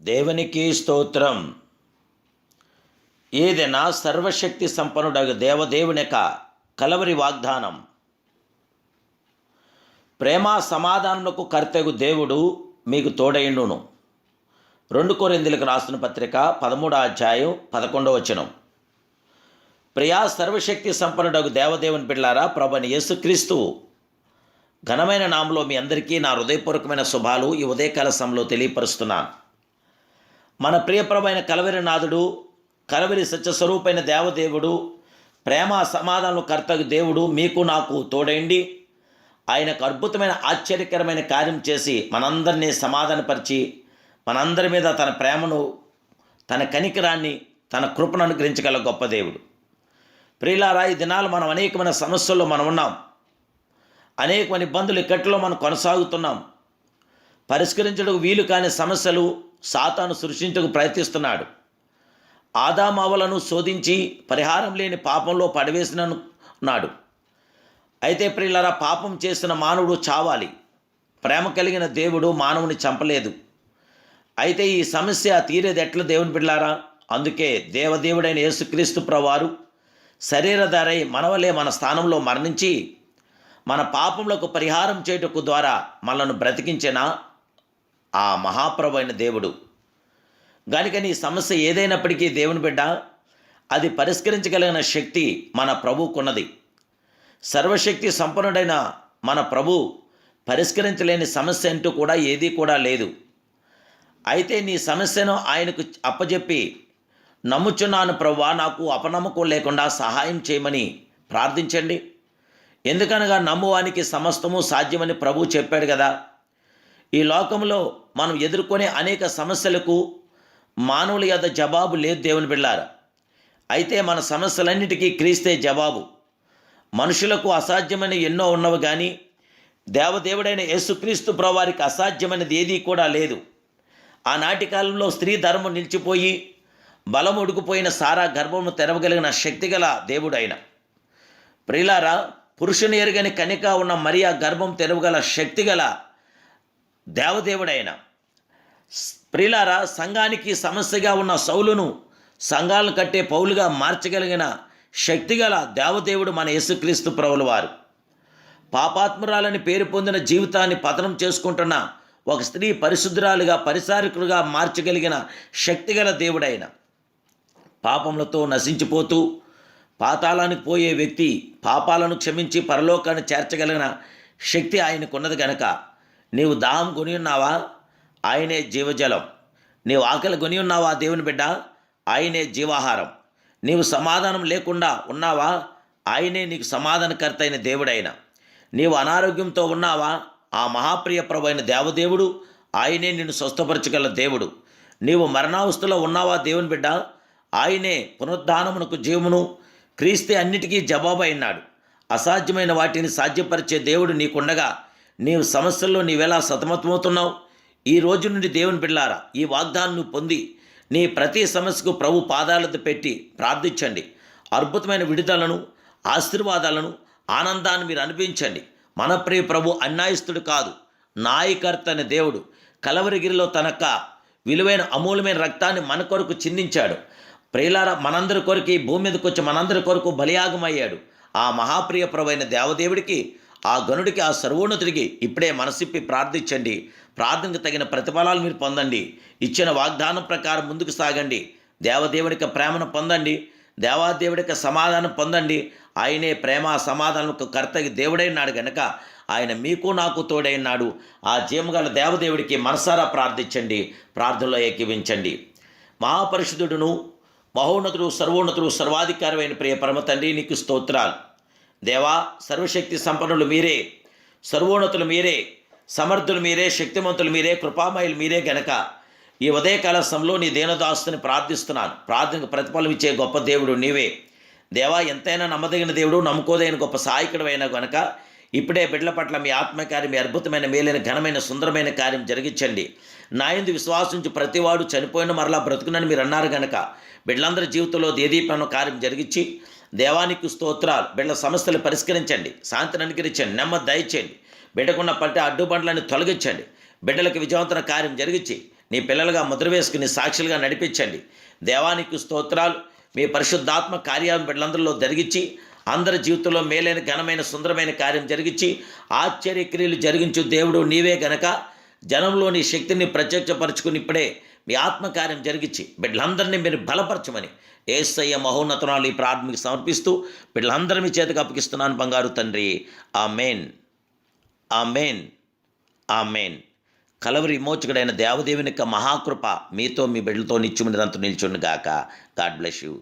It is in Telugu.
దేవునికి స్తోత్రం. ఏదైనా సర్వశక్తి సంపన్నుడగు దేవదేవుని యొక్క కలవరి వాగ్దానం. ప్రేమ సమాధానములకు కర్తెగు దేవుడు మీకు తోడైండును రెండు కోరిందులకు రాసిన పత్రిక పదమూడో అధ్యాయం పదకొండవ వచనం. ప్రియా సర్వశక్తి సంపన్నుడగు దేవదేవుని బిడ్లారా ప్రభని యేసుక్రీస్తు ఘనమైన నామలో మీ అందరికీ నా హృదయపూర్వకమైన శుభాలు ఈ ఉదయకాల సమయంలో తెలియపరుస్తున్నాను. మన ప్రియపరమైన కలవరి నాథుడు కలవరి సత్యస్వరూపైన దేవదేవుడు ప్రేమ సమాధానం కర్తకు దేవుడు మీకు నాకు తోడైండి. ఆయనకు అద్భుతమైన ఆశ్చర్యకరమైన కార్యం చేసి మనందరినీ సమాధానపరిచి మనందరి మీద తన ప్రేమను తన కనికరాన్ని తన కృపను అనుగ్రహించగల గొప్ప దేవుడు. ప్రియులారా ఈ దినాలు మనం అనేకమైన సమస్యల్లో మనం ఉన్నాం. అనేకమైన ఇబ్బందులు ఇక్కట్లో మనం కొనసాగుతున్నాం. పరిష్కరించడానికి వీలు కాని సమస్యలు సాతాను సృష్టించకు ప్రయత్నిస్తున్నాడు. ఆదామావలను శోధించి పరిహారం లేని పాపంలో పడవేసినన్నాడు. అయితే ప్రియులరా పాపం చేసిన మానవుడు చావాలి. ప్రేమ కలిగిన దేవుడు మానవుని చంపలేదు. అయితే ఈ సమస్య తీరేది ఎట్లా దేవుని పిల్లారా అందుకే దేవదేవుడైన యేసుక్రీస్తు ప్రవారు శరీరధారై మనవలే మన స్థానంలో మరణించి మన పాపములకు పరిహారం చేయుటకు ద్వారా మనల్ని బ్రతికించిన? ఆ మహాప్రభు అయిన దేవుడు. కనుక నీ సమస్య ఏదైనప్పటికీ దేవుని బిడ్డ అది పరిష్కరించగలిగిన శక్తి మన ప్రభువుకున్నది. సర్వశక్తి సంపన్నుడైన మన ప్రభు పరిష్కరించలేని సమస్య అంటూ కూడా ఏదీ కూడా లేదు. అయితే నీ సమస్యను ఆయనకు అప్పజెప్పి నమ్ముచున్నాను ప్రభువా నాకు అపనమ్మకం లేకుండా సహాయం చేయమని ప్రార్థించండి. ఎందుకనగా నమ్మువానికి సమస్తము సాధ్యమని ప్రభు చెప్పాడు కదా. ఈ లోకంలో మనం ఎదుర్కొనే అనేక సమస్యలకు మానవుల యొక్క జవాబు లేదు దేవుని బిళ్ళారా అయితే మన సమస్యలన్నిటికీ క్రీస్తే జవాబు. మనుషులకు అసాధ్యమైన ఎన్నో ఉన్నవి కానీ దేవదేవుడైన యేసుక్రీస్తు ప్రవారికి అసాధ్యమైనది ఏదీ కూడా లేదు. ఆనాటి కాలంలో స్త్రీ ధర్మం నిలిచిపోయి బలం ఉడుకుపోయిన సారా గర్భమును తెరవగలిగిన శక్తిగల దేవుడైన. ప్రిలారా పురుషుని ఎరుగని కనిక ఉన్న మరియా గర్భం తెరవగల శక్తిగల దేవదేవుడైన. ప్రిలారా సంఘానికి సమస్యగా ఉన్న సౌలును సంఘాలను కట్టే పౌలుగా మార్చగలిగిన శక్తిగల దేవదేవుడు మన యేసుక్రీస్తు ప్రభుల వారు పాపాత్మురాలని పేరు పొందిన జీవితాన్ని పతనం చేసుకుంటున్న ఒక స్త్రీ పరిశుద్ధురాలుగా పరిసారికులుగా మార్చగలిగిన శక్తిగల దేవుడైన. పాపములతో నశించిపోతూ పాతాళానికి పోయే వ్యక్తి పాపాలను క్షమించి పరలోకాన్ని చేర్చగలిగిన శక్తి ఆయనకున్నది గనక. నీవు దాహం కొని ఉన్నావా? ఆయనే జీవజలం. నీవు ఆకలి కొని ఉన్నావా దేవుని బిడ్డ? ఆయనే జీవాహారం. నీవు సమాధానం లేకుండా ఉన్నావా? ఆయనే నీకు సమాధానకర్త అయిన దేవుడైన. నీవు అనారోగ్యంతో ఉన్నావా? ఆ మహాప్రియ ప్రభు అయిన దేవదేవుడు ఆయనే నిన్ను స్వస్థపరచగల దేవుడు. నీవు మరణావస్థలో ఉన్నావా దేవుని బిడ్డ? ఆయనే పునరుద్ధానమునకు జీవమును క్రీస్తే అన్నిటికీ జవాబు అయినాడు. అసాధ్యమైన వాటిని సాధ్యపరిచే దేవుడు నీకుండగా నీవు సమస్యల్లో నీవెలా సతమతమవుతున్నావు? ఈ రోజు నుండి దేవుని పిల్లారా ఈ వాగ్దానం పొంది నీ ప్రతి సమస్యకు ప్రభు పాదాలతో పెట్టి ప్రార్థించండి. అద్భుతమైన విడుదలను ఆశీర్వాదాలను ఆనందాన్ని మీరు అనిపించండి మన ప్రియ ప్రభు అన్యాయస్తుడు కాదు నాయకర్త అనే దేవుడు. కలవరిగిరిలో తనక విలువైన అమూల్యమైన రక్తాన్ని మన కొరకు చిందించాడు. ప్రియులార మనందరి కొరకు ఈ భూమి మీదకి వచ్చి మనందరి కొరకు బలియాగమయ్యాడు. ఆ మహాప్రియ ప్రభు అయిన దేవదేవుడికి ఆ గనుడికి ఆ సర్వోన్నతుడికి ఇప్పుడే మనసిప్పి ప్రార్థించండి. ప్రార్థనకు తగిన ప్రతిఫలాలు మీరు పొందండి. ఇచ్చిన వాగ్దానం ప్రకారం ముందుకు సాగండి. దేవదేవుడికి ప్రేమను పొందండి. దేవాదేవుడికి సమాధానం పొందండి. ఆయనే ప్రేమ సమాధానం కర్తకి దేవుడైనాడు గనక ఆయన మీకు నాకు తోడైనాడు ఆ జీవగల దేవదేవుడికి మనసారా ప్రార్థించండి. ప్రార్థనలో ఏకీవించండి మహాపరిషుదుడును మహోన్నతుడు సర్వోన్నతుడు సర్వాధికారమైన ప్రియ పరమ తండ్రి నీకు స్తోత్రాలు. దేవా సర్వశక్తి సంపన్నులు మీరే సర్వోన్నతులు మీరే సమర్థులు మీరే శక్తిమంతులు మీరే కృపామయులు మీరే గనక ఈ ఉదయకాల సమయంలో నీ దేనదాస్తుని ప్రార్థిస్తున్నాను. ప్రార్థనకు ప్రతిఫలం ఇచ్చే గొప్ప దేవుడు నీవే. దేవా ఎంతైనా నమ్మదగిన దేవుడు నమ్ముకోదగిన గొప్ప సాయకుడైన గనక ఇప్పుడే బిడ్డల పట్ల మీ ఆత్మకార్యం మీ అద్భుతమైన మేలైన ఘనమైన సుందరమైన కార్యం జరిగించండి. నాయందు విశ్వాసించి ప్రతివాడు చనిపోయిన మరలా బ్రతుకునని మీరు అన్నారు గనక బిడ్డలందరి జీవితంలో దేదీపన కార్యం జరిగించి దేవానికి స్తోత్రాలు. బిడ్డల సమస్యలు పరిష్కరించండి. శాంతిని అనుకరించండి నెమ్మది దయచేయండి. బిడ్డకున్న పట్టే అడ్డుబండ్లను తొలగించండి. బిడ్డలకు విజయవంతన కార్యం జరిగించి నీ పిల్లలుగా ముద్ర వేసుకుని సాక్షులుగా నడిపించండి. దేవానికి స్తోత్రాలు. మీ పరిశుద్ధాత్మ కార్యాలను బిడ్డలందరిలో జరిగించి అందరి జీవితంలో మేలైన ఘనమైన సుందరమైన కార్యం జరిగించి ఆశ్చర్యక్రియలు జరిగించు దేవుడు నీవే గనక. జనంలోని శక్తిని ప్రత్యక్షపరచుకుని ఇప్పుడే మీ ఆత్మకార్యం జరిగించి బిడ్డలందరినీ మీరు బలపరచమని ఏసయ్య మహోన్నతనాలు ఈ ప్రార్థనకి సమర్పిస్తూ బిడ్డలందరి మీ చేతికి అప్పగిస్తున్నాను బంగారు తండ్రి. ఆ మెయిన్ ఆ మెయిన్ ఆ మెయిన్ కలవరి విమోచకుడైన దేవదేవుని యొక్క మహాకృప మీతో మీ బిడ్డలతో నిత్యమునిదంతా నిల్చుండుగాక. God bless you.